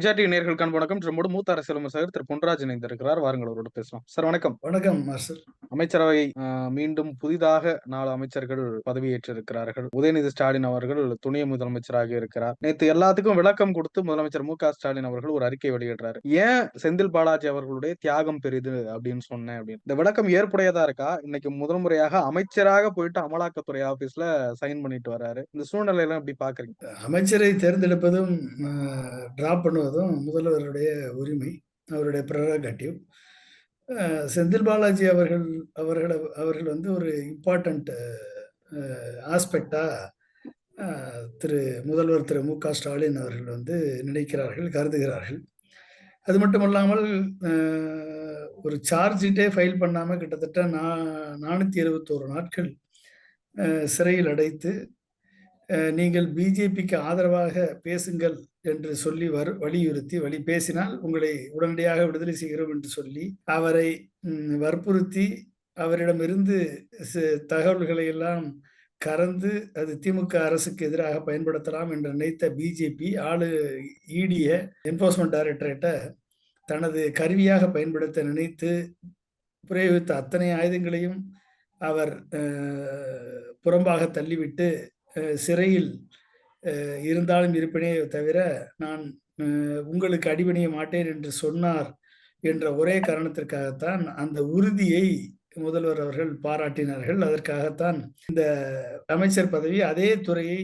நிஜா TV நேயர்களுக்கான வணக்கம். நம்மோடு மூத்த அரசியல் விமர்சகர் திரு பொன்ராஜ் இணைந்திருக்கிறார். வாருங்கள் அவரோடு பேசலாம். சார் வணக்கம். வணக்கம் அமைச்சரவை மீண்டும் புதிதாக நாலு அமைச்சர்கள் பதவியேற்றிருக்கிறார்கள். உதயநிதி ஸ்டாலின் அவர்கள் துணை முதலமைச்சராக இருக்கிறார். நேத்து எல்லாத்துக்கும் விளக்கம் கொடுத்து முதலமைச்சர் மு ஸ்டாலின் அவர்கள் ஒரு அறிக்கை வெளியிடுறாரு. ஏன் செந்தில் பாலாஜி அவர்களுடைய தியாகம் பெரிது அப்படின்னு சொன்னேன் அப்படின்னு. இந்த விளக்கம் ஏற்புடையதா இருக்கா? இன்னைக்கு முதல் முறையாக அமைச்சராக போயிட்டு அமலாக்கத்துறை ஆபீஸ்ல சைன் பண்ணிட்டு வர்றாரு. இந்த சூழ்நிலையெல்லாம் எப்படி பாக்குறீங்க? அமைச்சரை தேர்ந்தெடுப்பதும் டிராப் பண்ணுவதும் முதல்வருடைய உரிமை அவருடைய ப்ரெரகட்டிவ் செந்தில் பாலாஜி அவர்கள் அவர்கள் அவர்கள் வந்து ஒரு இம்பார்ட்டண்ட் ஆஸ்பெக்டா திரு முதல்வர் திரு மு க ஸ்டாலின் அவர்கள் வந்து நினைக்கிறார்கள் கருதுகிறார்கள். அது மட்டும் இல்லாமல் ஒரு சார்ஜிட்டே ஃபைல் பண்ணாமல் கிட்டத்தட்ட நா நானூற்றி இருபத்தோரு நாட்கள் சிறையில் அடைத்து நீங்கள் பிஜேபிக்கு ஆதரவாக பேசுங்கள் என்று சொல்லி வரு வலியுறுத்தி வழி பேசினால் உங்களை உடனடியாக விடுதலை செய்கிறோம் என்று சொல்லி அவரை வற்புறுத்தி அவரிடமிருந்து ச- தகவல்களை எல்லாம் கறந்து அது திமுக அரசுக்கு எதிராக பயன்படுத்தலாம் என்று நினைத்த பிஜேபி ஆளு ஈடிய என்போர்ஸ்மெண்ட் டைரக்டரேட்டை தனது கருவியாக பயன்படுத்த நினைத்து பிரயோகித்த அத்தனை ஆயுதங்களையும் அவர் புறம்பாக தள்ளிவிட்டு சிறையில் இருந்தாலும் இருப்பேனே தவிர நான் உங்களுக்கு அடிபணிய மாட்டேன் என்று சொன்னார் என்ற ஒரே காரணத்திற்காகத்தான் அந்த உறுதியை முதல்வர் அவர்கள் பாராட்டினார்கள் அதற்காகத்தான் இந்த அமைச்சர் பதவி அதே துறையை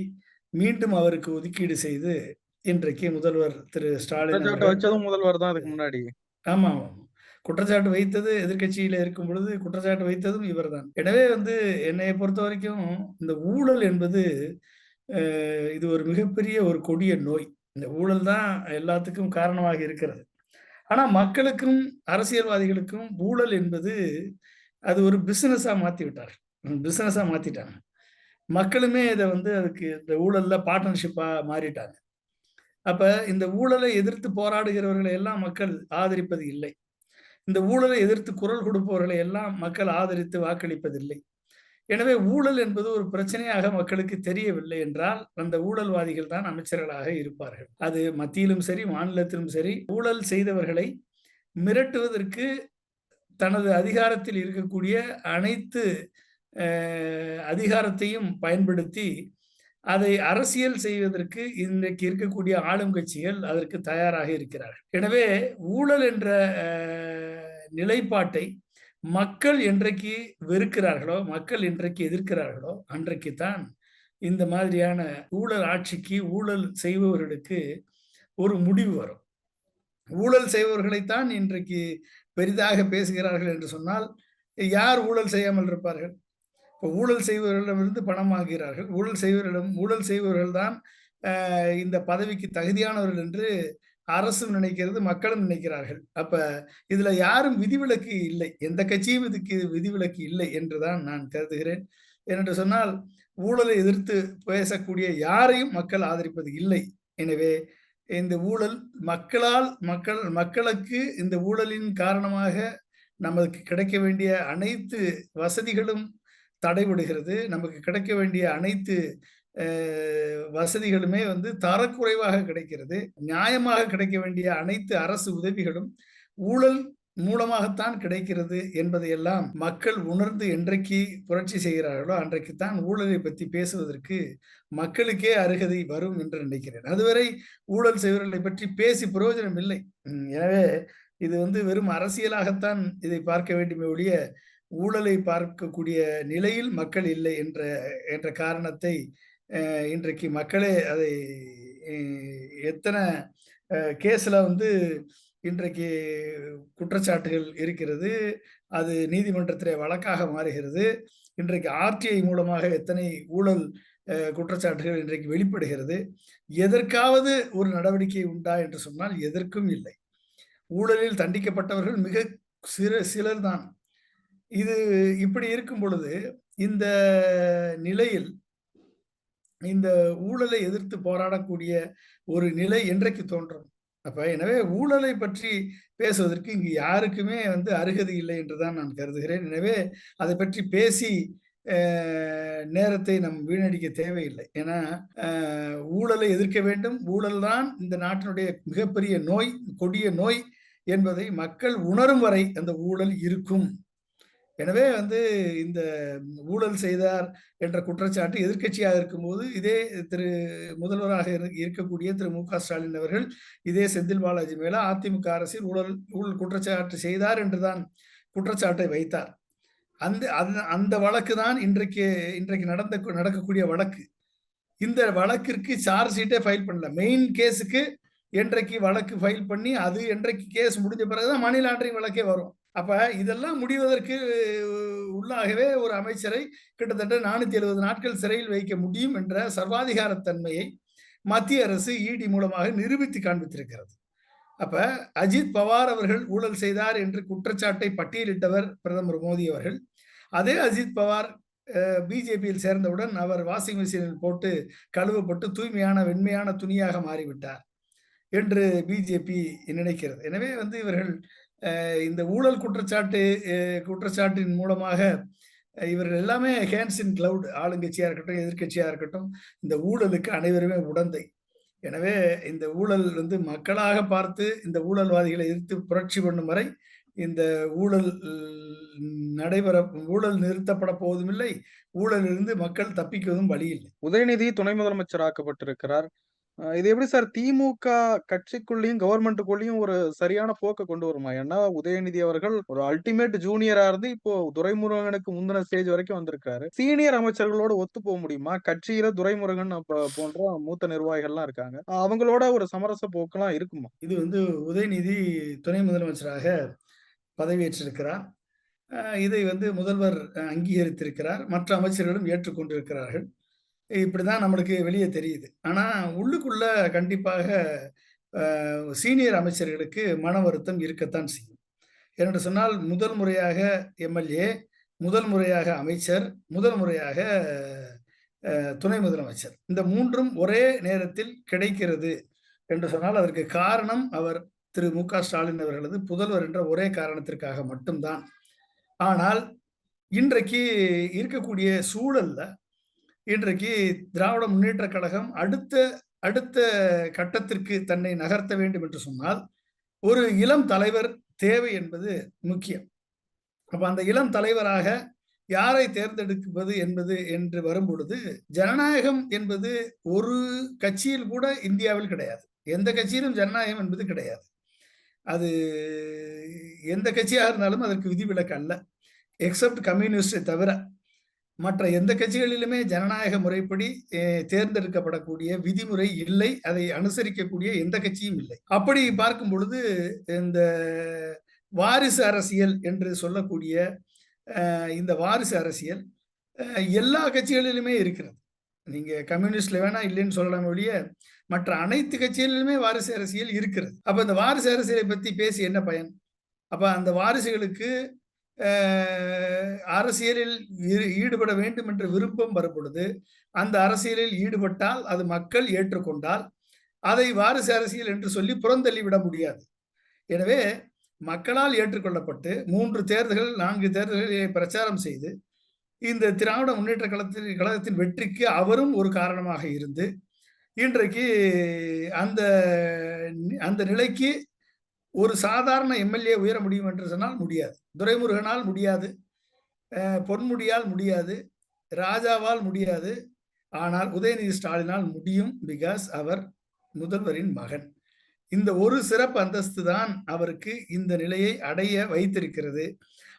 மீண்டும் அவருக்கு ஒதுக்கீடு செய்து இன்றைக்கு முதல்வர் திரு ஸ்டாலின் முதல்வர் தான் அதுக்கு முன்னாடி ஆமா ஆமா. குற்றச்சாட்டு வைத்தது எதிர்கட்சியில இருக்கும் பொழுது குற்றச்சாட்டு வைத்ததும் இவர்தான். எனவே வந்து என்னை பொறுத்த வரைக்கும் இந்த ஊழல் என்பது இது ஒரு மிகப்பெரிய ஒரு கொடிய நோய். இந்த ஊழல் தான் எல்லாத்துக்கும் காரணமாக இருக்கிறது. ஆனா மக்களுக்கும் அரசியல்வாதிகளுக்கும் ஊழல் என்பது அது ஒரு பிசினஸா மாத்தி விட்டார் பிசினஸா மாத்திட்டாங்க. மக்களுமே இதை வந்து அதுக்கு இந்த ஊழல்ல பார்ட்னர்ஷிப்பா மாறிட்டாங்க. அப்ப இந்த ஊழலை எதிர்த்து போராடுகிறவர்களை எல்லாம் மக்கள் ஆதரிப்பது இல்லை. இந்த ஊழலை எதிர்த்து குரல் கொடுப்பவர்களை எல்லாம் மக்கள் ஆதரித்து வாக்களிப்பதில்லை. எனவே ஊழல் என்பது ஒரு பிரச்சனையாக மக்களுக்கு தெரியவில்லை என்றால் அந்த ஊழல்வாதிகள் தான் அமைச்சர்களாக இருப்பார்கள். அது மத்தியிலும் சரி மாநிலத்திலும் சரி ஊழல் செய்தவர்களை மிரட்டுவதற்கு தனது அதிகாரத்தில் இருக்கக்கூடிய அனைத்து அதிகாரத்தையும் பயன்படுத்தி அதை அரசியல் செய்வதற்கு இன்றைக்கு இருக்கக்கூடிய ஆளும் கட்சிகள் அதற்கு தயாராக இருக்கிறார்கள். எனவே ஊழல் என்ற நிலைப்பாட்டை மக்கள் என்றைக்கு வெறுக்கிறார்களோ மக்கள் என்றைக்கு எதிர்க்கிறார்களோ அன்றைக்கு தான் இந்த மாதிரியான ஊழல் ஆட்சிக்கு ஊழல் செய்பவர்களுக்கு ஒரு முடிவு வரும். ஊழல் செய்பவர்களைத்தான் இன்றைக்கு பெரிதாக பேசுகிறார்கள் என்று சொன்னால் யார் ஊழல் செய்யாமல் இருப்பார்கள்? இப்போ ஊழல் செய்பவர்களிடமிருந்து பணம் வாங்குகிறார்கள். ஊழல் செய்வர்களிடம் ஊழல் செய்பவர்கள் தான் இந்த பதவிக்கு தகுதியானவர்கள் என்று அரசும் நினைக்கிறது மக்களும் நினைக்கிறார்கள். அப்ப இதுல யாரும் விதிவிலக்கு இல்லை. எந்த கட்சியும் இதுக்கு விதிவிலக்கு இல்லை என்றுதான் நான் கருதுகிறேன். ஏனென்று சொன்னால் ஊழலை எதிர்த்து பேசக்கூடிய யாரையும் மக்கள் ஆதரிப்பது இல்லை. எனவே இந்த ஊழல் மக்களால் மக்கள் மக்களுக்கு இந்த ஊழலின் காரணமாக நமக்கு கிடைக்க வேண்டிய அனைத்து வசதிகளும் தடைபடுகிறது. நமக்கு கிடைக்க வேண்டிய அனைத்து வசதிகளுமே வந்து தரக்குறைவாக கிடைக்கிறது. நியாயமாக கிடைக்க வேண்டிய அனைத்து அரசு உதவிகளும் ஊழல் மூலமாகத்தான் கிடைக்கிறது என்பதையெல்லாம் மக்கள் உணர்ந்து என்றைக்கு புரட்சி செய்கிறார்களோ அன்றைக்கு தான் ஊழலை பற்றி பேசுவதற்கு மக்களுக்கே அருகதை வரும் என்று நினைக்கிறேன். அதுவரை ஊழல் செய்வர்களை பற்றி பேசி பிரயோஜனம் இல்லை. எனவே இது வந்து வெறும் அரசியலாகத்தான் இதை பார்க்க வேண்டுமே ஒழிய ஊழலை பார்க்கக்கூடிய நிலையில் மக்கள் இல்லை என்ற என்ற காரணத்தை இன்றைக்கு மக்களே அதை எத்தனை கேஸில் வந்து இன்றைக்கு குற்றச்சாட்டுகள் இருக்கிறது அது நீதிமன்றத்தில் வழக்காக மாறுகிறது இன்றைக்கு ஆர்டிஐ மூலமாக எத்தனை ஊழல் குற்றச்சாட்டுகள் இன்றைக்கு வெளிப்படுகிறது எதற்காவது ஒரு நடவடிக்கை உண்டா என்று சொன்னால் எதற்கும் இல்லை. ஊழலில் தண்டிக்கப்பட்டவர்கள் மிக சிறு சிலர் தான் இது இப்படி இருக்கும் பொழுது இந்த நிலையில் இந்த ஊழலை எதிர்த்து போராடக்கூடிய ஒரு நிலை என்றைக்கு தோன்றும்? அப்ப எனவே ஊழலை பற்றி பேசுவதற்கு இங்கு யாருக்குமே வந்து அருகதை இல்லை என்றுதான் நான் கருதுகிறேன். எனவே அதை பற்றி பேசி நேரத்தை நம் வீணடிக்க தேவையில்லை. ஏன்னா ஊழலை எதிர்க்க வேண்டும். ஊழல் தான் இந்த நாட்டினுடைய மிகப்பெரிய நோய் கொடிய நோய் என்பதை மக்கள் உணரும் வரை அந்த ஊழல் இருக்கும். எனவே வந்து இந்த ஊழல் செய்தார் என்ற குற்றச்சாட்டு எதிர்க்கட்சியாக இருக்கும்போது இதே திரு முதல்வராக இரு- இருக்கக்கூடிய திரு மு க ஸ்டாலின் அவர்கள் இதே செந்தில் பாலாஜி மேல அதிமுக அரசில் ஊழல் ஊழல் குற்றச்சாட்டு செய்தார் என்றுதான் குற்றச்சாட்டை வைத்தார். அந்த அந்த அந்த வழக்கு தான் இன்றைக்கு இன்றைக்கு நடந்த நடக்கக்கூடிய வழக்கு. இந்த வழக்கிற்கு சார்ஜ் ஷீட்டே ஃபைல் பண்ணல. மெயின் கேஸுக்கு என்றைக்கு வழக்கு ஃபைல் பண்ணி அது என்றைக்கு கேஸ் முடிஞ்ச பிறகுதான் மணி லாண்டரிங் வழக்கே வரும். அப்ப இதெல்லாம் முடிவதற்கு உள்ளாகவே ஒரு அமைச்சரை கிட்டத்தட்ட நானூத்தி எழுபது நாட்கள் சிறையில் வைக்க முடியும் என்ற சர்வாதிகாரத்தன்மையை மத்திய அரசு இடி மூலமாக நிரூபித்து காண்பித்திருக்கிறது. அப்ப அஜித் பவார் அவர்கள் ஊழல் செய்தார் என்று குற்றச்சாட்டை பட்டியலிட்டவர் பிரதமர் மோடி அவர்கள். அதே அஜித் பவார் பிஜேபியில் சேர்ந்தவுடன் அவர் வாஷிங் மிஷினில் போட்டு கழுவப்பட்டு தூய்மையான வெண்மையான துணியாக மாறிவிட்டார் என்று பிஜேபி நினைக்கிறது. எனவே வந்து இவர்கள் இந்த ஊழல் குற்றச்சாட்டு குற்றச்சாட்டின் மூலமாக இவர்கள் எல்லாமே ஹேண்ட்ஸ் இன் கிளவுட் ஆளுங்கட்சியாக இருக்கட்டும் எதிர்கட்சியாக இருக்கட்டும் இந்த ஊழலுக்கு அனைவருமே உடந்தை. எனவே இந்த ஊழல் வந்து மக்களாக பார்த்து இந்த ஊழல்வாதிகளை எதிர்த்து புரட்சி பண்ணும் வரை இந்த ஊழல் நடைபெற ஊழல் நிறுத்தப்பட போவதும் இல்லை ஊழலிலிருந்து மக்கள் தப்பிக்குவதும் வழி இல்லை உதயநிதி துணை முதலமைச்சராக்கப்பட்டிருக்கிறார் இது எப்படி சார்? திமுக கட்சிக்குள்ளேயும் கவர்மெண்ட்டுக்குள்ளேயும் ஒரு சரியான போக்கை கொண்டு வருமா? ஏன்னா உதயநிதி அவர்கள் ஒரு அல்டிமேட் ஜூனியரா இருந்து இப்போ துரைமுருகனுக்கு முந்தின ஸ்டேஜ் வரைக்கும் வந்திருக்காரு சீனியர் அமைச்சர்களோட ஒத்து போக முடியுமா? கட்சியில துரைமுருகன் போன்ற மூத்த நிர்வாகிகள்லாம் இருக்காங்க. அவங்களோட ஒரு சமரச போக்கெல்லாம் இருக்குமா? இது வந்து உதயநிதி துணை முதலமைச்சராக பதவியேற்றிருக்கிறார். இதை வந்து முதல்வர் அங்கீகரித்திருக்கிறார். மற்ற அமைச்சர்களும் ஏற்றுக்கொண்டிருக்கிறார்கள். இப்படிதான் நம்மளுக்கு வெளியே தெரியுது. ஆனா உள்ளுக்குள்ள கண்டிப்பாக சீனியர் அமைச்சர்களுக்கு மன வருத்தம் இருக்கத்தான் செய்யும். என்று சொன்னால் முதல் முறையாக எம்எல்ஏ முதல் முறையாக அமைச்சர் முதல் முறையாக துணை முதலமைச்சர். இந்த மூன்றும் ஒரே நேரத்தில் கிடைக்கிறது என்று சொன்னால் அதற்கு காரணம் அவர் திரு. மு. க. ஸ்டாலின் அவர்களது புதல்வர் என்ற ஒரே காரணத்திற்காக மட்டும்தான். ஆனால் இன்றைக்கு இருக்கக்கூடிய சூழல்ல இன்றைக்கு திராவிட முன்னேற்ற கழகம் அடுத்த அடுத்த கட்டத்திற்கு தன்னை நகர்த்த வேண்டும் என்று சொன்னால் ஒரு இளம் தலைவர் தேவை என்பது முக்கியம். அப்ப அந்த இளம் தலைவராக யாரை தேர்ந்தெடுப்பது என்பது என்று வரும் பொழுது ஜனநாயகம் என்பது ஒரு கட்சியில் கூட இந்தியாவில் கிடையாது. எந்த கட்சியிலும் ஜனநாயகம் என்பது கிடையாது. அது எந்த கட்சியாக இருந்தாலும் அதற்கு விதிவிலக்கு அல்ல. எக்ஸப்ட் கம்யூனிஸ்டை தவிர மற்ற எந்த கட்சிகளிலுமே ஜனநாயக முறைப்படி தேர்ந்தெடுக்கப்படக்கூடிய விதிமுறை இல்லை அதை அனுசரிக்கக்கூடிய எந்த கட்சியும் இல்லை. அப்படி பார்க்கும் பொழுது இந்த வாரிசு அரசியல் என்று சொல்லக்கூடிய இந்த வாரிசு அரசியல் எல்லா கட்சிகளிலுமே இருக்கிறது. நீங்க கம்யூனிஸ்ட்ல வேணா இல்லைன்னு சொல்லலாம் ஒழிய மற்ற அனைத்து கட்சிகளிலுமே வாரிசு அரசியல் இருக்கிறது. அப்ப இந்த வாரிசு அரசியலை பத்தி பேசி என்ன பயன்? அப்ப அந்த வாரிசுகளுக்கு அரசியலில் ஈடுபட வேண்டும் என்ற விருப்பம் வரும்பொழுது அந்த அரசியலில் ஈடுபட்டால் அது மக்கள் ஏற்றுக்கொண்டால் அதை வாரிசு அரசியல் என்று சொல்லி புறந்தள்ளி விட முடியாது. எனவே மக்களால் ஏற்றுக்கொள்ளப்பட்டு மூன்று தேர்தல்கள் நான்கு தேர்தல்களை பிரச்சாரம் செய்து இந்த திராவிட முன்னேற்ற கழகத்தின் கழகத்தின் வெற்றிக்கு அவரும் ஒரு காரணமாக இருந்து இன்றைக்கு அந்த அந்த நிலைக்கு ஒரு சாதாரண எம்எல்ஏ உயர முடியும் என்று சொன்னால் முடியாது. துரைமுருகனால் முடியாது. பொன்முடியால் முடியாது. ராஜாவால் முடியாது. ஆனால் உதயநிதி ஸ்டாலினால் முடியும் பிகாஸ் அவர் முதல்வரின் மகன். இந்த ஒரு சிறப்பு அந்தஸ்து தான் அவருக்கு இந்த நிலையை அடைய வைத்திருக்கிறது.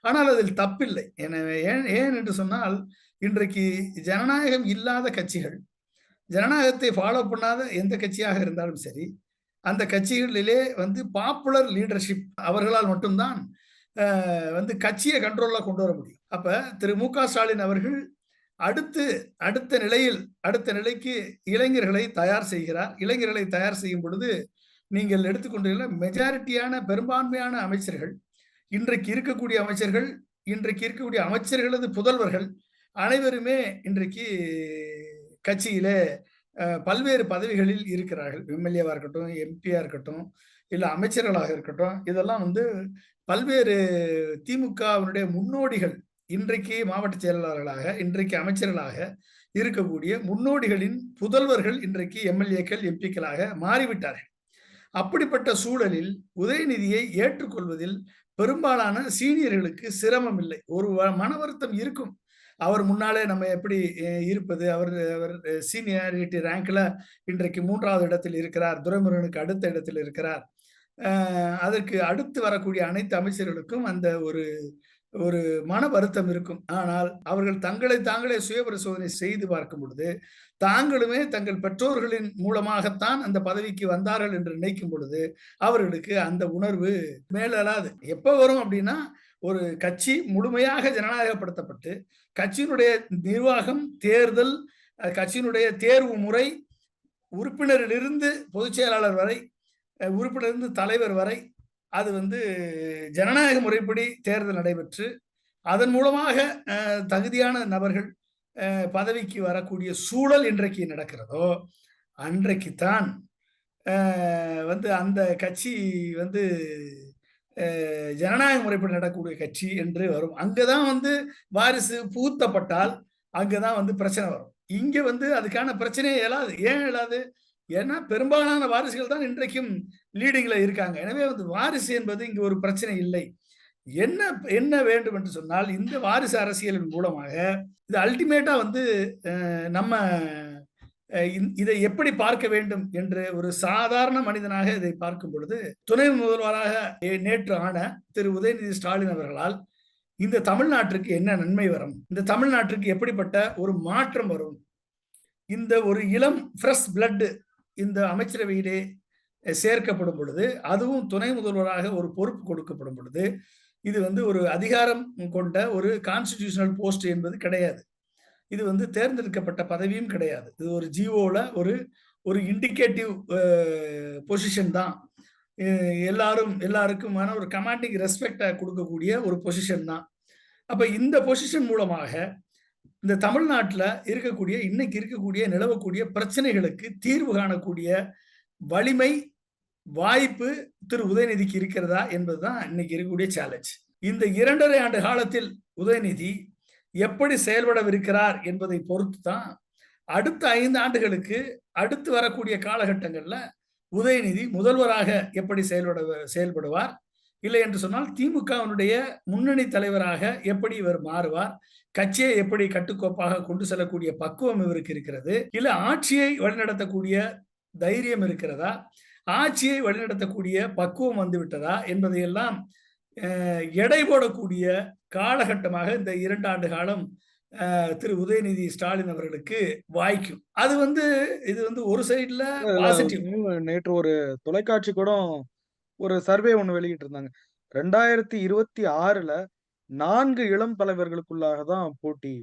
ஆனால் அதில் தப்பில்லை. எனவே ஏன் ஏன் என்று சொன்னால் இன்றைக்கு ஜனநாயகம் இல்லாத கட்சிகள் ஜனநாயகத்தை ஃபாலோ பண்ணாத எந்த கட்சியாக இருந்தாலும் சரி அந்த கட்சிகளிலே வந்து பாப்புலர் லீடர்ஷிப் அவர்களால் மட்டும்தான் வந்து கட்சியை கண்ட்ரோலில் கொண்டு வர முடியும். அப்போ திரு மு க ஸ்டாலின் அவர்கள் அடுத்து அடுத்த நிலையில் அடுத்த நிலைக்கு இளைஞர்களை தயார் செய்கிறார். இளைஞர்களை தயார் செய்யும் பொழுது நீங்கள் எடுத்துக்கொண்டுள்ள மெஜாரிட்டியான பெரும்பான்மையான அமைச்சர்கள் இன்றைக்கு இருக்கக்கூடிய அமைச்சர்கள் இன்றைக்கு இருக்கக்கூடிய அமைச்சர்களது புதல்வர்கள் அனைவருமே இன்றைக்கு கட்சியிலே பல்வேறு பதவிகளில் இருக்கிறார்கள். எம்எல்ஏவா இருக்கட்டும் எம்பியா இருக்கட்டும் இல்ல அமைச்சர்களாக இருக்கட்டும். இதெல்லாம் வந்து பல்வேறு திமுகவினுடைய முன்னோடிகள் இன்றைக்கு மாவட்ட செயலாளர்களாக இன்றைக்கு அமைச்சர்களாக இருக்கக்கூடிய முன்னோடிகளின் புதல்வர்கள் இன்றைக்கு எம்எல்ஏக்கள் எம்பிக்களாக மாறிவிட்டார்கள். அப்படிப்பட்ட சூழலில் உதயநிதியை ஏற்றுக்கொள்வதில் பெரும்பாலான சீனியர்களுக்கு சிரமம் இல்லை. ஒரு மன வருத்தம் இருக்கும். அவர் முன்னாலே நம்ம எப்படி இருப்பது? அவர் அவர் சீனியாரிட்டி ரேங்க்ல இன்றைக்கு மூன்றாவது இடத்தில் இருக்கிறார். துரைமுருகனுக்கு அடுத்த இடத்தில் இருக்கிறார். அதற்கு அடுத்து வரக்கூடிய அனைத்து அமைச்சர்களுக்கும் அந்த ஒரு ஒரு மன வருத்தம் இருக்கும். ஆனால் அவர்கள் தங்களை தாங்களே சுய பரிசோதனை செய்து பார்க்கும் பொழுது தாங்களுமே தங்கள் பெற்றோர்களின் மூலமாகத்தான் அந்த பதவிக்கு வந்தார்கள் என்று நினைக்கும் பொழுது அவர்களுக்கு அந்த உணர்வு மேலலாது. எப்போ வரும் அப்படின்னா ஒரு கட்சி முழுமையாக ஜனநாயகப்படுத்தப்பட்டு கட்சியினுடைய நிர்வாகம் தேர்தல் கட்சியினுடைய தேர்வு முறை உறுப்பினரிலிருந்து பொதுச் செயலாளர் வரை உறுப்பினரிலிருந்து தலைவர் வரை அது வந்து ஜனநாயக முறைப்படி தேர்தல் நடைபெற்று அதன் மூலமாக தகுதியான நபர்கள் பதவிக்கு வரக்கூடிய சூழல் இன்றைக்கு நடக்கிறதோ அன்றைக்குத்தான் வந்து அந்த கட்சி வந்து ஜனநாயக முறைப்படி நடக்கக்கூடிய கட்சி என்று வரும். அங்கதான் வந்து வாரிசு புகுத்தப்பட்டால் அங்கதான் வந்து பிரச்சனை வரும். இங்க வந்து அதுக்கான பிரச்சனையே இயலாது. ஏன் இயலாது? ஏன்னா பெரும்பாலான வாரிசுகள் தான் இன்றைக்கும் லீடிங்ல இருக்காங்க. எனவே வந்து வாரிசு என்பது இங்கு ஒரு பிரச்சனை இல்லை. என்ன என்ன வேண்டும் என்று சொன்னால் இந்த வாரிசு அரசியலின் மூலமாக இது அல்டிமேட்டா வந்து நம்ம இதை எப்படி பார்க்க வேண்டும் என்று ஒரு சாதாரண மனிதனாக இதை பார்க்கும் பொழுது துணை முதல்வராக நேற்று ஆன திரு. உதயநிதி ஸ்டாலின் அவர்களால் இந்த தமிழ்நாட்டிற்கு என்ன நன்மை வரும்? இந்த தமிழ்நாட்டிற்கு எப்படிப்பட்ட ஒரு மாற்றம் வரும்? இந்த ஒரு இளம் ஃப்ரெஷ் பிளட் இந்த அமைச்சரவையிலே சேர்க்கப்படும் பொழுது அதுவும் துணை முதல்வராக ஒரு பொறுப்பு கொடுக்கப்படும் பொழுது இது வந்து ஒரு அதிகாரம் கொண்ட ஒரு கான்ஸ்டிடியூஷனல் போஸ்ட் என்பது கிடையாது. இது வந்து தேர்ந்தெடுக்கப்பட்ட பதவியும் கிடையாது. இது ஒரு ஜிஓல ஒரு ஒரு இண்டிகேட்டிவ் பொசிஷன் தான். எல்லாரும் எல்லாருக்குமான ஒரு கமாண்டிங் ரெஸ்பெக்டை கொடுக்கக்கூடிய ஒரு பொசிஷன் தான். அப்போ இந்த பொசிஷன் மூலமாக இந்த தமிழ்நாட்டில் இருக்கக்கூடிய இன்னைக்கு இருக்கக்கூடிய நிலவக்கூடிய பிரச்சனைகளுக்கு தீர்வு காணக்கூடிய வலிமை வாய்ப்பு திரு உதயநிதிக்கு இருக்கிறதா என்பதுதான் இன்னைக்கு இருக்கக்கூடிய சேலஞ்ச் இந்த இரண்டரை ஆண்டு காலத்தில் உதயநிதி எப்படி செயல்படவிருக்கிறார் என்பதை பொறுத்து தான் அடுத்த ஐந்து ஆண்டுகளுக்கு அடுத்து வரக்கூடிய காலகட்டங்களில் உதயநிதி முதல்வராக எப்படி செயல்பட செயல்படுவார்? இல்லை என்று சொன்னால் திமுகவினுடைய முன்னணி தலைவராக எப்படி இவர் மாறுவார்? கட்சியை எப்படி கட்டுக்கோப்பாக கொண்டு செல்லக்கூடிய பக்குவம் இவருக்கு இருக்கிறது? இல்லை ஆட்சியை வழிநடத்தக்கூடிய தைரியம் இருக்கிறதா? ஆட்சியை வழிநடத்தக்கூடிய பக்குவம் வந்துவிட்டதா? என்பதையெல்லாம் எடை போடக்கூடிய காலகட்டமாக இந்த இரண்டு ஆண்டு காலம் திரு உதயநிதி ஸ்டாலின் அவர்களுக்கு வாய்க்கும். அது வந்து இது வந்து ஒரு சைட்ல நேற்று ஒரு தொலைக்காட்சி கூட ஒரு சர்வே ஒண்ணு வெளியிட்டு இருந்தாங்க. ரெண்டாயிரத்தி இருபத்தி ஆறுல நான்கு இளம் தலைவர்களுக்குள்ளாக தான் போட்டி.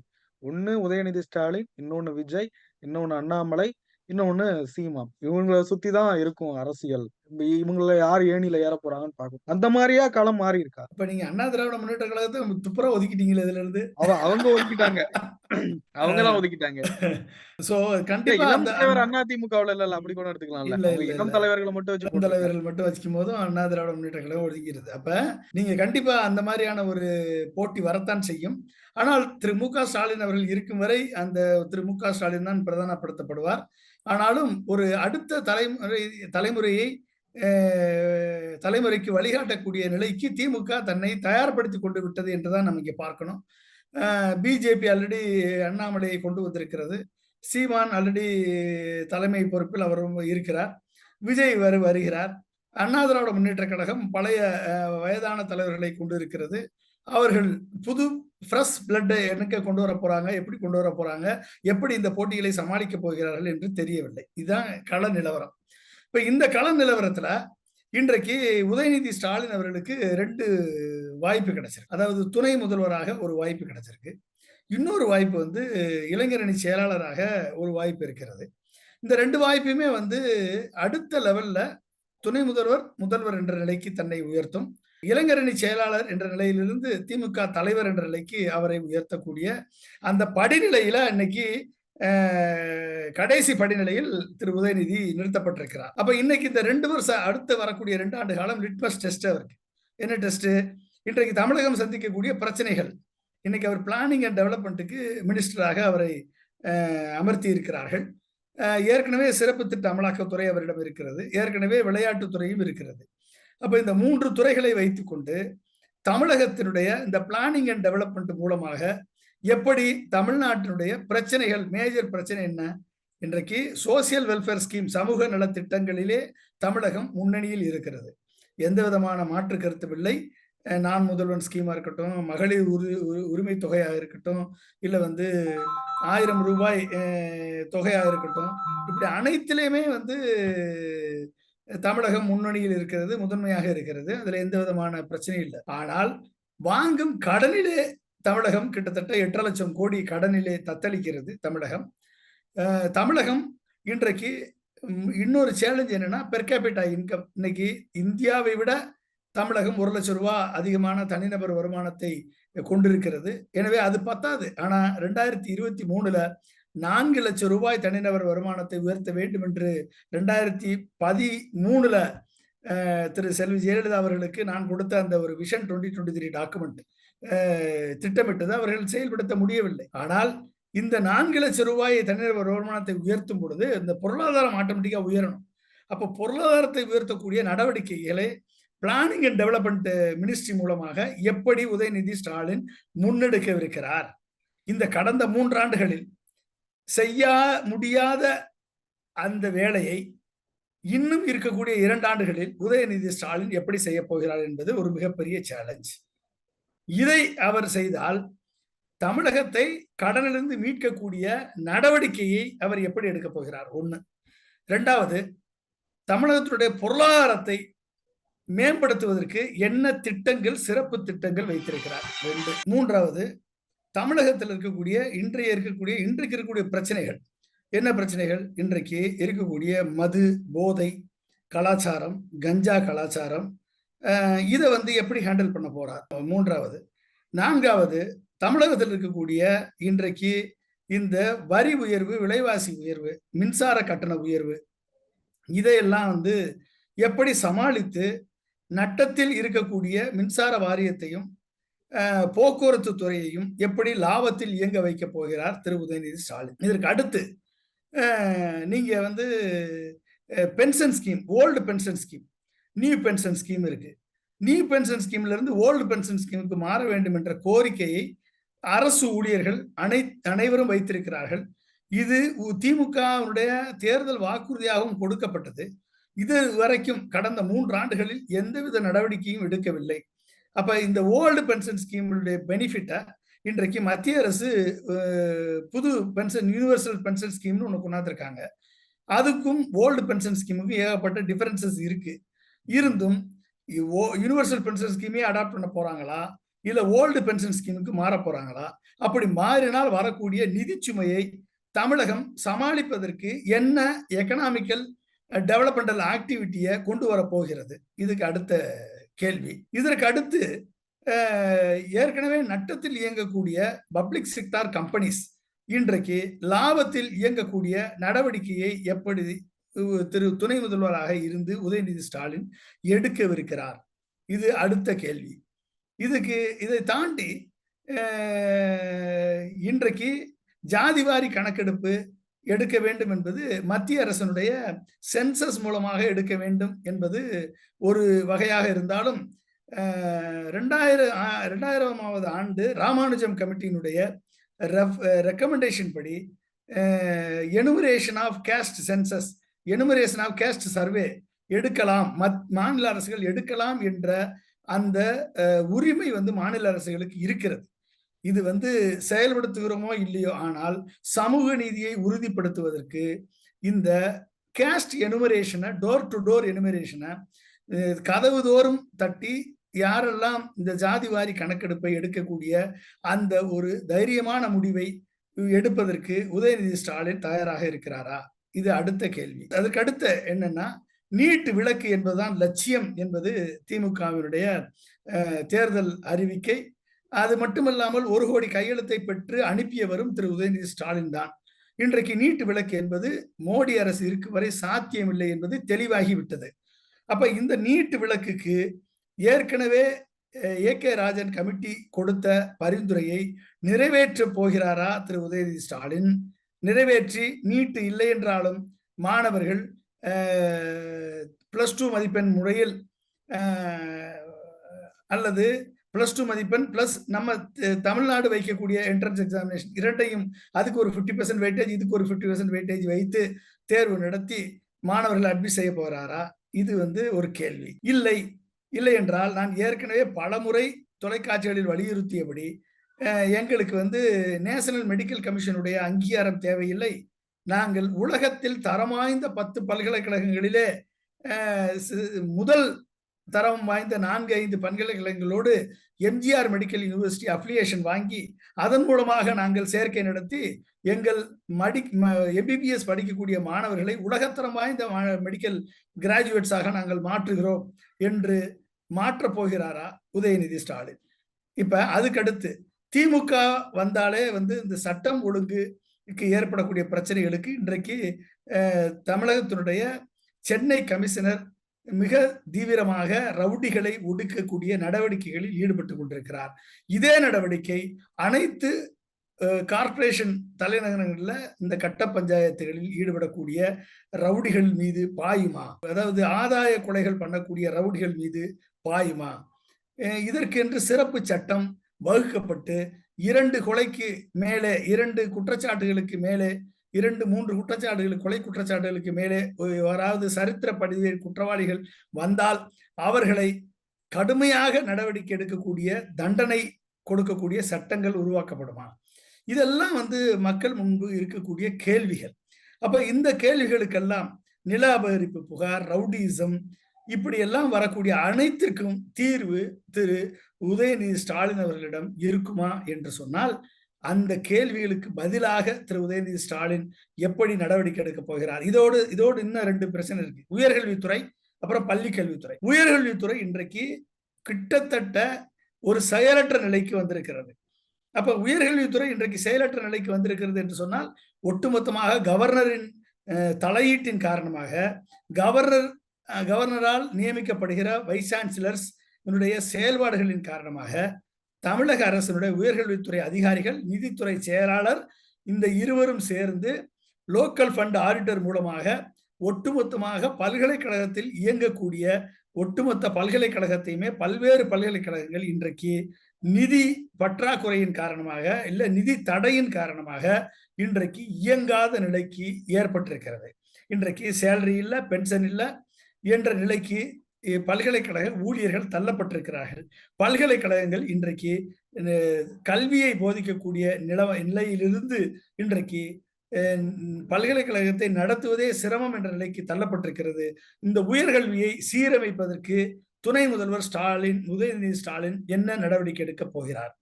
ஒன்னு உதயநிதி ஸ்டாலின் இன்னொன்னு விஜய் இன்னொன்னு அண்ணாமலை இன்னொன்னு சீமான். இவங்களை சுத்தி தான் இருக்கும் அரசியல். இவங்கள யார் ஏணியில ஏற போறாங்கன்னு பாக்கும் அந்த மாதிரியா களம் மாறி இருக்கா இப்ப நீங்க அண்ணா திராவிட முன்னேற்ற கழகத்தை துப்புரா ஒதுக்கிட்டீங்களா இதுல இருந்து அவங்க ஒதுக்கிட்டாங்க. அவங்க தான் ஒதுக்கிட்டாங்க சோ கண்டிப்பா அந்த தலைவர் அண்ணா திமுகவுல இல்ல அப்படி கூட எடுத்துக்கலாம்ல. இளம் தலைவர்களை மட்டும் வச்சு தலைவர்கள் மட்டும் வச்சுக்கும் போதும் அண்ணா திராவிட முன்னேற்ற கழகம் ஒதுக்கிறது அப்ப நீங்க கண்டிப்பா அந்த மாதிரியான ஒரு போட்டி வரத்தான் செய்யும். ஆனால் திரு மு க ஸ்டாலின் அவர்கள் இருக்கும் வரை அந்த திரு மு க ஸ்டாலின் தான் பிரதானப்படுத்தப்படுவார். ஆனாலும் ஒரு அடுத்த தலைமுறை தலைமுறையை தலைமுறைக்கு வழிகாட்டக்கூடிய நிலைக்கு திமுக தன்னை தயார்படுத்தி கொண்டு விட்டது என்றுதான் நம்ம இங்கே பார்க்கணும். பிஜேபி ஆல்ரெடி அண்ணாமலையை கொண்டு வந்திருக்கிறது. சீமான் ஆல்ரெடி தலைமை பொறுப்பில் அவர் இருக்கிறார். விஜய் வரு வருகிறார். அண்ணா திராவிட முன்னேற்ற கழகம் பழைய வயதான தலைவர்களை கொண்டு இருக்கிறது. அவர்கள் புது ஃப்ரெஷ் பிளட்டை எனக்கு கொண்டு வர போறாங்க? எப்படி கொண்டு வர போறாங்க? எப்படி இந்த போட்டிகளை சமாளிக்க போகிறார்கள் என்று தெரியவில்லை. இதுதான் கள நிலவரம். இப்போ இந்த கள நிலவரத்தில் இன்றைக்கு உதயநிதி ஸ்டாலின் அவர்களுக்கு ரெண்டு வாய்ப்பு கிடைச்சிருக்கு. அதாவது துணை முதல்வராக ஒரு வாய்ப்பு கிடைச்சிருக்கு. இன்னொரு வாய்ப்பு வந்து இளைஞரணி செயலாளராக ஒரு வாய்ப்பு இருக்கிறது. இந்த ரெண்டு வாய்ப்புமே வந்து அடுத்த லெவல்ல துணை முதல்வர் முதல்வர் என்ற நிலைக்கு தன்னை உயர்த்தும் இளைஞரணி செயலாளர் என்ற நிலையிலிருந்து திமுக தலைவர் என்ற நிலைக்கு அவரை உயர்த்தக்கூடிய அந்த படிநிலையில இன்னைக்கு கடைசி படிநிலையில் திரு. உதயநிதி நிறுத்தப்பட்டிருக்கிறார். அப்ப இன்னைக்கு இந்த ரெண்டு வருஷம் அடுத்து வரக்கூடிய ரெண்டு ஆண்டு காலம் லிட்மஸ் டெஸ்ட் அவருக்கு. என்ன டெஸ்ட் இன்றைக்கு தமிழகம் சந்திக்கக்கூடிய பிரச்சனைகள். இன்னைக்கு அவர் பிளானிங் அண்ட் டெவலப்மெண்ட்டுக்கு மினிஸ்டராக அவரை அமர்த்தி இருக்கிறார்கள் ஏற்கனவே சிறப்பு திட்ட அமலாக்கத்துறை அவரிடம் இருக்கிறது. ஏற்கனவே விளையாட்டுத்துறையும் இருக்கிறது. அப்போ இந்த மூன்று துறைகளை வைத்துக்கொண்டு தமிழகத்தினுடைய இந்த பிளானிங் அண்ட் டெவலப்மெண்ட் மூலமாக எப்படி தமிழ்நாட்டினுடைய பிரச்சனைகள் மேஜர் பிரச்சனை என்ன? இன்றைக்கு சோசியல் வெல்ஃபேர் ஸ்கீம் சமூக நலத்திட்டங்களிலே தமிழகம் முன்னணியில் இருக்கிறது. எந்த விதமான மாற்று கருத்துமில்லை நான் முதல்வன் ஸ்கீமா இருக்கட்டும் மகளிர் உரி உரிமை தொகையாக இருக்கட்டும் இல்லை வந்து ஆயிரம் ரூபாய் தொகையாக இருக்கட்டும் இப்படி அனைத்திலையுமே வந்து தமிழகம் முன்னணியில் இருக்கிறது முதன்மையாக இருக்கிறது. அதுல எந்த விதமான பிரச்சனையும் இல்லை. ஆனால் வாங்கும் கடனிலே தமிழகம் கிட்டத்தட்ட எட்டரை லட்சம் கோடி கடனிலே தத்தளிக்கிறது தமிழகம். தமிழகம் இன்றைக்கு இன்னொரு சேலஞ்ச் என்னன்னா பெர்கேபிட்டா இன்கம் இன்னைக்கு இந்தியாவை விட தமிழகம் ஒரு லட்சம் ரூபா அதிகமான தனிநபர் வருமானத்தை கொண்டிருக்கிறது. எனவே அது பத்தாது. ஆனா ரெண்டாயிரத்தி இருபத்தி மூணுல நான்கு லட்சம் ரூபாய் தனிநபர் வருமானத்தை உயர்த்த வேண்டும் என்று ரெண்டாயிரத்தி பதிமூணுல திரு செல்வி ஜெயலலிதா அவர்களுக்கு நான் கொடுத்த அந்த ஒரு vision twenty twenty three document திட்டமிட்டது. அவர்கள் செயல்படுத்த முடியவில்லை. ஆனால் இந்த நான்கு லட்சம் ரூபாயை தனிநபர் வருமானத்தை உயர்த்தும் பொழுது இந்த பொருளாதாரம் ஆட்டோமேட்டிக்காக உயரணும். அப்போ பொருளாதாரத்தை உயர்த்தக்கூடிய நடவடிக்கைகளை பிளானிங் அண்ட் டெவலப்மெண்ட் மினிஸ்ட்ரி மூலமாக எப்படி உதயநிதி ஸ்டாலின் முன்னெடுக்கவிருக்கிறார்? இந்த கடந்த மூன்றாண்டுகளில் செய்ய முடியாத அந்த வேலையை இன்னும் இருக்கக்கூடிய இரண்டு ஆண்டுகளில் உதயநிதி ஸ்டாலின் எப்படி செய்ய போகிறார் என்பது ஒரு மிகப்பெரிய சேலஞ்ச் இதை அவர் செய்தால் தமிழகத்தை கடனிலிருந்து மீட்கக்கூடிய நடவடிக்கையை அவர் எப்படி எடுக்கப் போகிறார்? ஒன்று ரெண்டாவது தமிழகத்தினுடைய பொருளாதாரத்தை மேம்படுத்துவதற்கு என்ன திட்டங்கள் சிறப்பு திட்டங்கள் வைத்திருக்கிறார்? ரெண்டு. மூன்றாவது தமிழகத்தில் இருக்கக்கூடிய இன்றைய இருக்கக்கூடிய இன்றைக்கு இருக்கக்கூடிய பிரச்சனைகள். என்ன பிரச்சனைகள்? இன்றைக்கு இருக்கக்கூடிய மது போதை கலாச்சாரம் கஞ்சா கலாச்சாரம் இதை வந்து எப்படி ஹேண்டில் பண்ண போறார்? மூன்றாவது நான்காவது தமிழகத்தில் இருக்கக்கூடிய இன்றைக்கு இந்த வரி உயர்வு விலைவாசி உயர்வு மின்சார கட்டண உயர்வு இதையெல்லாம் வந்து எப்படி சமாளித்து நட்டத்தில் இருக்கக்கூடிய மின்சார வாரியத்தையும் போக்குவரத்து துறையையும் எப்படி லாபத்தில் இயங்க வைக்கப் போகிறார் திரு. உதயநிதி ஸ்டாலின். இதற்கு அடுத்து நீங்கள் வந்து pension scheme old pension scheme new pension scheme இருக்கு. நியூ பென்ஷன் ஸ்கீம்ல இருந்து ஓல்டு பென்ஷன் ஸ்கீமுக்கு மாற வேண்டும் என்ற கோரிக்கையை அரசு ஊழியர்கள் அனை அனைவரும் வைத்திருக்கிறார்கள். இது திமுகவுடைய தேர்தல் வாக்குறுதியாகவும் கொடுக்கப்பட்டது. இது வரைக்கும் கடந்த மூன்று ஆண்டுகளில் எந்தவித நடவடிக்கையும் எடுக்கவில்லை. அப்ப இந்த ஓல்டு பென்ஷன் ஸ்கீமுடைய பெனிஃபிட்டை இன்றைக்கு மத்திய அரசு புது பென்ஷன் யூனிவர்சல் பென்ஷன் ஸ்கீம்னு ஒன்று கொண்டாந்துருக்காங்க. அதுக்கும் ஓல்டு பென்ஷன் ஸ்கீமுக்கும் ஏகப்பட்ட டிஃபரன்சஸ் இருக்குது இருந்தும் யூனிவர்சல் பென்ஷன் ஸ்கீமே அடாப்ட் பண்ண போறாங்களா? இல்ல ஓல்டு பென்ஷன் ஸ்கீமுக்கு மாற போறாங்களா? அப்படி மாறினால் வரக்கூடிய நிதி சுமையை தமிழகம் சமாளிப்பதற்கு என்ன எக்கனாமிக்கல் டெவலப்மெண்டல் ஆக்டிவிட்டியை கொண்டு வர போகிறது? இதுக்கு அடுத்த கேள்வி. இதற்கு அடுத்து ஏற்கனவே நட்டத்தில் இயங்கக்கூடிய பப்ளிக் செக்டார் கம்பெனிஸ் இன்றைக்கு லாபத்தில் இயங்கக்கூடிய நடவடிக்கையை எப்படி திரு துணை முதல்வராக இருந்து உதயநிதி ஸ்டாலின் எடுக்கவிருக்கிறார்? இது அடுத்த கேள்வி. இதுக்கு இதை தாண்டி இன்றைக்கு ஜாதிவாரி கணக்கெடுப்பு எடுக்க வேண்டும் என்பது மத்திய அரசனுடைய சென்சஸ் மூலமாக எடுக்க வேண்டும் என்பது ஒரு வகையாக இருந்தாலும் ரெண்டாயிரம் ரெண்டாயிரமாவது ஆண்டு ராமானுஜம் கமிட்டியினுடைய ரெக்கமெண்டேஷன் படி enumeration of caste census enumeration of caste survey எடுக்கலாம். மத் மாநில அரசுகள் எடுக்கலாம் என்ற அந்த உரிமை வந்து மாநில அரசுகளுக்கு இருக்கிறது. இது வந்து செயல்படுத்துகிறோமோ இல்லையோ ஆனால் சமூக நீதியை உறுதிப்படுத்துவதற்கு இந்த கேஸ்ட் எனுமரேஷனை டோர் டு டோர் எனுமரேஷனை கதவு தோறும் தட்டி யாரெல்லாம் இந்த ஜாதி வாரி கணக்கெடுப்பை எடுக்கக்கூடிய அந்த ஒரு தைரியமான முடிவை எடுப்பதற்கு உதயநிதி ஸ்டாலின் தயாராக இருக்கிறாரா? இது அடுத்த கேள்வி. அதுக்கு அடுத்த என்னன்னா நீட்டு விளக்கு என்பதுதான் லட்சியம் என்பது திமுகவினுடைய தேர்தல் அறிவிக்கை. அது மட்டுமல்லாமல் ஒரு கோடி கையெழுத்தை பெற்று அனுப்பியவரும் திரு. உதயநிதி ஸ்டாலின் தான். இன்றைக்கு நீட்டு விளக்கு என்பது மோடி அரசு இருக்கும் வரை சாத்தியமில்லை என்பது தெளிவாகிவிட்டது. அப்ப இந்த நீட்டு விளக்குக்கு ஏற்கனவே ஏ. கே. ராஜன் கமிட்டி கொடுத்த பரிந்துரையை நிறைவேற்றப் போகிறாரா திரு. உதயநிதி ஸ்டாலின்? நிறைவேற்றி நீட்டு இல்லை என்றாலும் மாணவர்கள் பிளஸ் டூ மதிப்பெண் முறையில் அல்லது பிளஸ் டூ மதிப்பெண் பிளஸ் நம்ம தமிழ்நாடு வைக்கக்கூடிய என்ட்ரன்ஸ் எக்ஸாமினேஷன் இரண்டையும் அதுக்கு ஒரு ஃபிஃப்டி பர்சன்ட் வெயிட்டேஜ் இதுக்கு ஒரு ஃபிஃப்டி பர்சன்ட் வெயிட்டேஜ் வைத்து தேர்வு நடத்தி மாணவர்கள் அட்மிட் செய்ய போகிறாரா இது வந்து ஒரு கேள்வி. இல்லை. இல்லை என்றால் நான் ஏற்கனவே பலமுறை தொலைக்காட்சிகளில் வலியுறுத்தியபடி எங்களுக்கு வந்து நேஷனல் மெடிக்கல் கமிஷனுடைய அங்கீகாரம் தேவையில்லை. நாங்கள் உலகத்தில் தரம் வாய்ந்த பத்து பல்கலைக்கழகங்களிலே முதல் தரம் வாய்ந்த நான்கு ஐந்து பல்கலைக்கழகங்களோடு எம்ஜிஆர் மெடிக்கல் யூனிவர்சிட்டி அப்ளிகேஷன் வாங்கி அதன் மூலமாக நாங்கள் சேர்க்கை நடத்தி எங்கள் மடி எம்பிபிஎஸ் படிக்கக்கூடிய மாணவர்களை உலகத்தரம் வாய்ந்த மெடிக்கல் கிராஜுவேட்ஸாக நாங்கள் மாற்றுகிறோம் என்று மாற்றப் போகிறாரா உதயநிதி ஸ்டாலின். இப்ப அதுக்கடுத்து திமுக வந்தாலே வந்து இந்த சட்டம் ஒழுங்குக்கு ஏற்படக்கூடிய பிரச்சனைகளுக்கு இன்றைக்கு தமிழகத்தினுடைய சென்னை கமிஷனர் மிக தீவிரமாக ரவுடிகளை ஒடுக்கக்கூடிய நடவடிக்கைகளில் ஈடுபட்டு கொண்டிருக்கிறார். இதே நடவடிக்கை அனைத்து கார்பரேஷன் தலைநகரங்களில் இந்த கட்ட பஞ்சாயத்துகளில் ஈடுபடக்கூடிய ரவுடிகள் மீது பாயுமா? அதாவது ஆதாய கொலைகள் பண்ணக்கூடிய ரவுடிகள் மீது பாயுமா? இதற்கென்று சிறப்பு சட்டம் வகுக்கப்பட்டு இரண்டு கொலைக்கு மேலே இரண்டு குற்றச்சாட்டுகளுக்கு மேலே இரண்டு மூன்று குற்றச்சாட்டுகள் கொலை குற்றச்சாட்டுகளுக்கு மேலே யாராவது சரித்திர பதிவேறு குற்றவாளிகள் வந்தால் அவர்களை கடுமையாக நடவடிக்கை எடுக்கக்கூடிய தண்டனை கொடுக்கக்கூடிய சட்டங்கள் உருவாக்கப்படுமா? இதெல்லாம் வந்து மக்கள் முன்பு இருக்கக்கூடிய கேள்விகள். அப்ப இந்த கேள்விகளுக்கெல்லாம் நில அபகரிப்பு புகார் ரவுடிசம் இப்படி எல்லாம் வரக்கூடிய அனைத்திற்கும் தீர்வு திரு உதயநிதி ஸ்டாலின் அவர்களிடம் இருக்குமா என்று சொன்னால் அந்த கேள்விகளுக்கு பதிலாக திரு உதயநிதி ஸ்டாலின் எப்படி நடவடிக்கை எடுக்க போகிறார்? இதோடு இதோடு இன்னும் ரெண்டு பிரச்சனை இருக்கு. உயர்கல்வித்துறை அப்புறம் பள்ளி கல்வித்துறை உயர்கல்வித்துறை இன்றைக்கு கிட்டத்தட்ட ஒரு செயலற்ற நிலைக்கு வந்திருக்கிறது. அப்ப உயர்கல்வித்துறை இன்றைக்கு செயலற்ற நிலைக்கு வந்திருக்கிறது என்று சொன்னால் ஒட்டுமொத்தமாக கவர்னரின் தலையீட்டின் காரணமாக கவர்னர் கவர்னரால் நியமிக்கப்படுகிற வைஸ் சான்சலர்ஸ் செயல்பாடுகளின் காரணமாக தமிழக அரசினுடைய உயர்கல்வித்துறை அதிகாரிகள் நிதித்துறை செயலாளர் இந்த இருவரும் சேர்ந்து லோக்கல் ஃபண்ட் ஆடிட்டர் மூலமாக ஒட்டுமொத்தமாக பல்கலைக்கழகத்தில் இயங்கக்கூடிய ஒட்டுமொத்த பல்கலைக்கழகத்தையுமே பல்வேறு பல்கலைக்கழகங்கள் இன்றைக்கு நிதி பற்றாக்குறையின் காரணமாக இல்லை நிதி தடையின் காரணமாக இன்றைக்கு இயங்காத நிலைக்கு ஏற்பட்டிருக்கிறது. இன்றைக்கு சேலரி இல்லை பென்ஷன் இல்லை என்ற நிலைக்கு பல்கலைக்கழக ஊழியர்கள் தள்ளப்பட்டிருக்கிறார்கள். பல்கலைக்கழகங்கள் இன்றைக்கு கல்வியை போதிக்கக்கூடிய நில நிலையிலிருந்து இன்றைக்கு பல்கலைக்கழகத்தை நடத்துவதே சிரமம் என்ற நிலைக்கு தள்ளப்பட்டிருக்கிறது. இந்த உயர்கல்வியை சீரமைப்பதற்கு துணை முதல்வர் ஸ்டாலின் உதயநிதி ஸ்டாலின் என்ன நடவடிக்கை எடுக்கப் போகிறார்?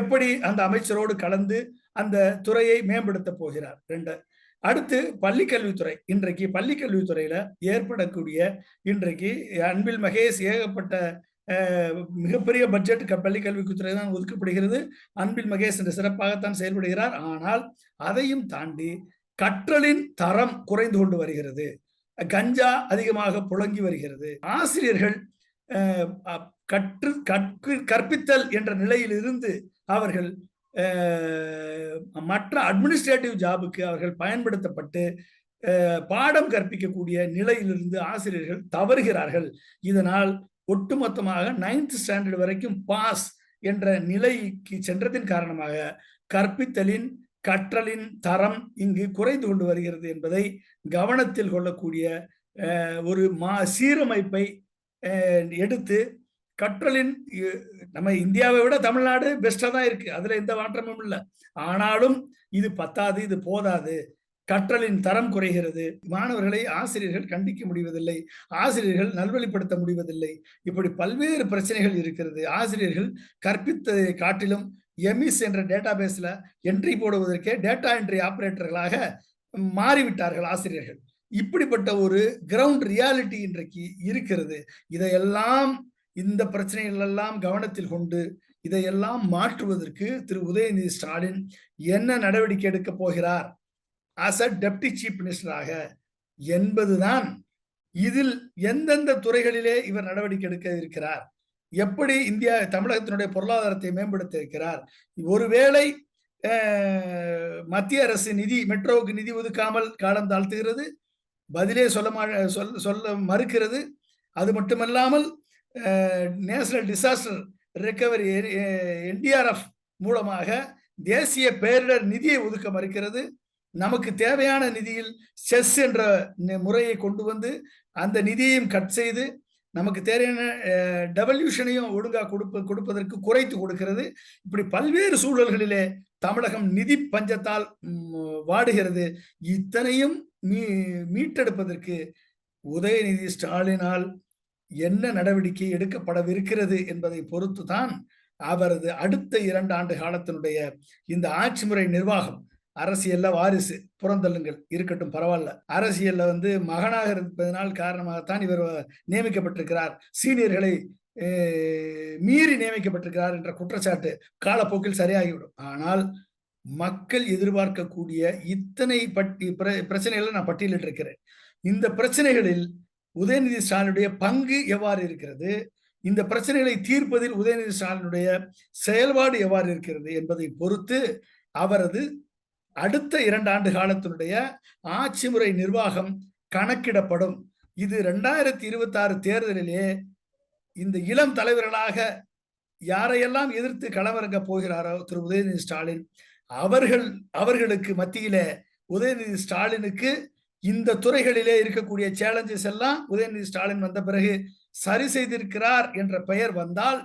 எப்படி அந்த அமைச்சரோடு கலந்து அந்த துறையை மேம்படுத்த போகிறார்? ரெண்டு அடுத்து பள்ளி கல்வித்துறை இன்றைக்கு பள்ளி கல்வித்துறையில ஏற்படக்கூடிய இன்றைக்கு அன்பில் மகேஷ் ஏகப்பட்ட மிகப்பெரிய பட்ஜெட் பள்ளி கல்வித்துறை தான் ஒதுக்கப்படுகிறது. அன்பில் மகேஷ் என்று சிறப்பாகத்தான் செயல்படுகிறார். ஆனால் அதையும் தாண்டி கற்றலின் தரம் குறைந்து கொண்டு வருகிறது. கஞ்சா அதிகமாக புழங்கி வருகிறது. ஆசிரியர்கள் கற்று கற்று கற்பித்தல் என்ற நிலையில் இருந்து அவர்கள் மற்ற அட்மினிஸ்ட்ரேட்டிவ் ஜாபுக்கு அவர்கள் பயன்படுத்தப்பட்டு பாடம் கற்பிக்கக்கூடிய நிலையிலிருந்து ஆசிரியர்கள் தவறுகிறார்கள். இதனால் ஒட்டுமொத்தமாக நைன்த் ஸ்டாண்டர்ட் வரைக்கும் பாஸ் என்ற நிலைக்கு சென்றதின் காரணமாக கற்பித்தலின் கற்றலின் தரம் இங்கு குறைந்து கொண்டு வருகிறது என்பதை கவனத்தில் கொள்ளக்கூடிய ஒரு மா சீரமைப்பை எடுத்து கற்றலின் நம்ம இந்தியாவை விட தமிழ்நாடு பெஸ்டா தான் இருக்கு. அதுல எந்த மாற்றமும் இல்லை. ஆனாலும் இது பத்தாது இது போதாது. கற்றலின் தரம் குறைகிறது. மாணவர்களை ஆசிரியர்கள் கண்டிக்க முடிவதில்லை. ஆசிரியர்கள் நல்வழிப்படுத்த முடிவதில்லை. இப்படி பல்வேறு பிரச்சனைகள் இருக்கிறது. ஆசிரியர்கள் கற்பித்ததை காட்டிலும் எமிஸ் என்ற டேட்டா பேஸ்ல என்ட்ரி போடுவதற்கே டேட்டா என்ட்ரி ஆபரேட்டர்களாக மாறிவிட்டார்கள் ஆசிரியர்கள். இப்படிப்பட்ட ஒரு கிரவுண்ட் ரியாலிட்டி இன்றைக்கு இருக்கிறது. இதையெல்லாம் இந்த பிரச்சனைகள் எல்லாம் கவனத்தில் கொண்டு இதையெல்லாம் மாற்றுவதற்கு திரு உதயநிதி ஸ்டாலின் என்ன நடவடிக்கை எடுக்க போகிறார்? அஸ் அ டெப்டி சீஃப் மினிஸ்டராக என்பதுதான் இதில் எந்தெந்த துறைகளிலே இவர் நடவடிக்கை எடுக்க இருக்கிறார்? எப்படி இந்தியா தமிழகத்தினுடைய பொருளாதாரத்தை மேம்படுத்த இருக்கிறார்? ஒருவேளை மத்திய அரசு நிதி மெட்ரோவுக்கு நிதி ஒதுக்காமல் காலம் தாழ்த்துகிறது பதிலே சொல்ல மா- சொல்ல சொல்ல மறுக்கிறது அது மட்டுமல்லாமல் நேஷனல் டிசாஸ்டர் ரெக்கவரி என்டிஆர்எஃப் மூலமாக தேசிய பேரிடர் நிதியை ஒதுக்க மறுக்கிறது. நமக்கு தேவையான நிதியில் செஸ் என்ற முறையை கொண்டு வந்து அந்த நிதியையும் கட் செய்து நமக்கு தேவையான டெவல்யூஷனையும் ஒழுங்காக கொடுப்ப கொடுப்பதற்கு குறைத்து கொடுக்கிறது. இப்படி பல்வேறு சூழல்களிலே தமிழகம் நிதி பஞ்சத்தால் வாடுகிறது. இத்தனையும் மீ மீட்டெடுப்பதற்கு உதயநிதி ஸ்டாலினால் என்ன நடவடிக்கை எடுக்கப்படவிருக்கிறது என்பதை பொறுத்து தான் அவரது அடுத்த இரண்டு ஆண்டு காலத்தினுடைய இந்த ஆட்சி முறை நிர்வாகம் அரசியல்ல வாரிசு புறந்தள்ளுங்கள் இருக்கட்டும் பரவாயில்ல. அரசியல்ல வந்து மகனாக இருப்பதனால் காரணமாகத்தான் இவர் நியமிக்கப்பட்டிருக்கிறார். சீனியர்களை மீறி நியமிக்கப்பட்டிருக்கிறார் என்ற குற்றச்சாட்டு காலப்போக்கில் சரியாகிவிடும். ஆனால் மக்கள் எதிர்பார்க்கக்கூடிய இத்தனை பட்டி பிர- பிரச்சனைகளை நான் பட்டியலிட்டிருக்கிறேன். இந்த பிரச்சனைகளில் உதயநிதி ஸ்டாலினுடைய பங்கு எவ்வாறு இருக்கிறது? இந்த பிரச்சனைகளை தீர்ப்பதில் உதயநிதி ஸ்டாலினுடைய செயல்பாடு எவ்வாறு இருக்கிறது என்பதை பொறுத்து அவரது அடுத்த இரண்டு ஆண்டு காலத்தினுடைய ஆட்சி முறை நிர்வாகம் கணக்கிடப்படும். இது ரெண்டாயிரத்தி இருபத்தி ஆறு தேர்தலிலே இந்த இளம் தலைவர்களாக யாரையெல்லாம் எதிர்த்து களமிறங்க போகிறாரோ திரு உதயநிதி ஸ்டாலின் அவர்கள் அவர்களுக்கு மத்தியில உதயநிதி ஸ்டாலினுக்கு இந்த துறைகளிலே இருக்கக்கூடிய சேலஞ்சஸ் எல்லாம் உதயநிதி ஸ்டாலின் வந்த பிறகு சரி செய்திருக்கிறார் என்ற பெயர் வந்தால்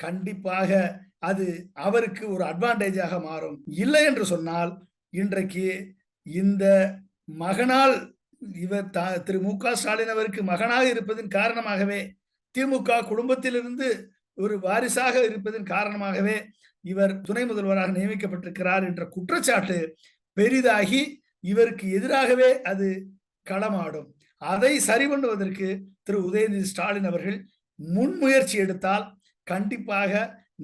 கண்டிப்பாக அது அவருக்கு ஒரு அட்வான்டேஜாக மாறும். இல்லை என்று சொன்னால் இன்றைக்கு இந்த மகனால் இவர் தா- திரு மு க ஸ்டாலின் அவருக்கு மகனாக இருப்பதன் காரணமாகவே திமுக குடும்பத்திலிருந்து ஒரு வாரிசாக இருப்பதன் காரணமாகவே இவர் துணை முதல்வராக நியமிக்கப்பட்டிருக்கிறார் என்ற குற்றச்சாட்டு பெரிதாகி இவருக்கு எதிராகவே அது களமாடும். அதை சரி பண்ணுவதற்கு திரு. உதயநிதி ஸ்டாலின் அவர்கள் முன்முயற்சி எடுத்தால் கண்டிப்பாக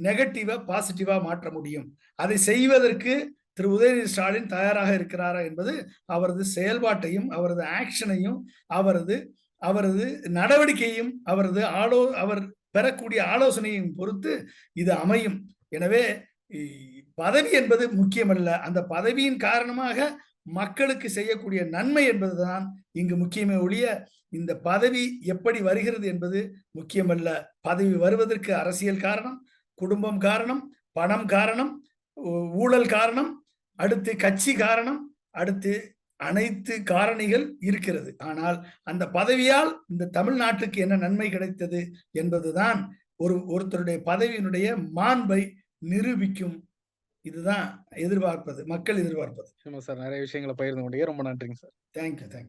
நெகட்டிவா பாசிட்டிவா மாற்ற முடியும். அதை செய்வதற்கு திரு. உதயநிதி ஸ்டாலின் தயாராக இருக்கிறாரா என்பது அவரது செயல்பாட்டையும் அவரது ஆக்ஷனையும் அவரது அவரது நடவடிக்கையும் அவரது ஆலோ அவர் பெறக்கூடிய ஆலோசனையும் பொறுத்து இது அமையும். எனவே பதவி என்பது முக்கியமல்ல. அந்த பதவியின் காரணமாக மக்களுக்கு செய்யக்கூடிய நன்மை என்பதுதான் இங்கு முக்கியமே ஒழிய இந்த பதவி எப்படி வருகிறது என்பது முக்கியமல்ல. பதவி வருவதற்கு அரசியல் காரணம் குடும்பம் காரணம் பணம் காரணம் ஊழல் காரணம் அடுத்து கட்சி காரணம் அடுத்து அனைத்து காரணிகள் இருக்கிறது. ஆனால் அந்த பதவியால் இந்த தமிழ்நாட்டுக்கு என்ன நன்மை கிடைத்தது என்பதுதான் ஒரு ஒருத்தருடைய பதவியினுடைய மாண்பை நிரூபிக்கும் இதுதான் எதிர்பார்ப்பது மக்கள் எதிர்பார்ப்பது. சார். நிறைய விஷயங்களை பகிர்ந்து கொண்டீங்க. ரொம்ப நன்றிங்க சார். Thank you thank you